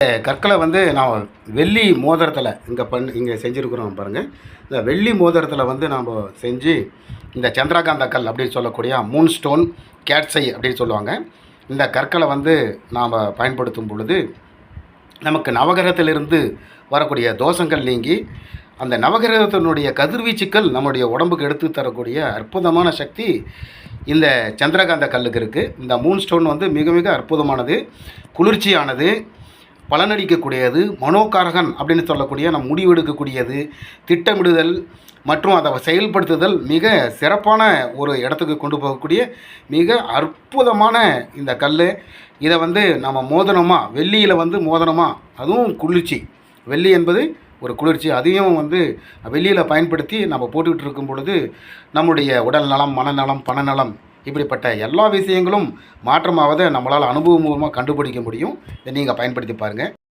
கற்களை வந்து நான் வெள்ளி மோதிரத்தில் இங்கே பண் இங்கே செஞ்சுருக்குறோம் பாருங்கள் இந்த வெள்ளி மோதிரத்தில் வந்து நாம் செஞ்சு இந்த சந்திரகாந்த கல் அப்படின்னு சொல்லக்கூடிய மூன் ஸ்டோன் கேட்ஸை அப்படின்னு சொல்லுவாங்க. இந்த கற்களை வந்து நாம் பயன்படுத்தும் பொழுது நமக்கு நவகிரகத்திலிருந்து வரக்கூடிய தோஷங்கள் நீங்கி அந்த நவகிரகத்தினுடைய கதிர்வீச்சுக்கள் நம்முடைய உடம்புக்கு எடுத்து தரக்கூடிய அற்புதமான சக்தி இந்த சந்திரகாந்த கல்லுக்கு இருக்குது இந்த மூன் ஸ்டோன் வந்து மிக மிக அற்புதமானது குளிர்ச்சியானது பலனளிக்கக்கூடியது மனோகாரகன் அப்படின்னு சொல்லக்கூடிய நம் முடிவெடுக்கக்கூடியது திட்டமிடுதல் மற்றும் அதை செயல்படுத்துதல் மிக சிறப்பான ஒரு இடத்துக்கு கொண்டு போகக்கூடிய மிக அற்புதமான இந்த கல் இதை வந்து நம்ம மோதனமாக வெள்ளியில் வந்து மோதனமாக அதுவும் குளிர்ச்சி. வெள்ளி என்பது ஒரு குளிர்ச்சி. அதையும் வந்து வெள்ளியில் பயன்படுத்தி நம்ம போட்டுக்கிட்டு இருக்கும் பொழுது நம்முடைய உடல் நலம் மனநலம் பணநலம் இப்படிப்பட்ட எல்லா விஷயங்களும் மாற்றமாவதை நம்மளால் அனுபவம் மூலமாக கண்டுபிடிக்க முடியும். இதை நீங்கள் பயன்படுத்தி பாருங்கள்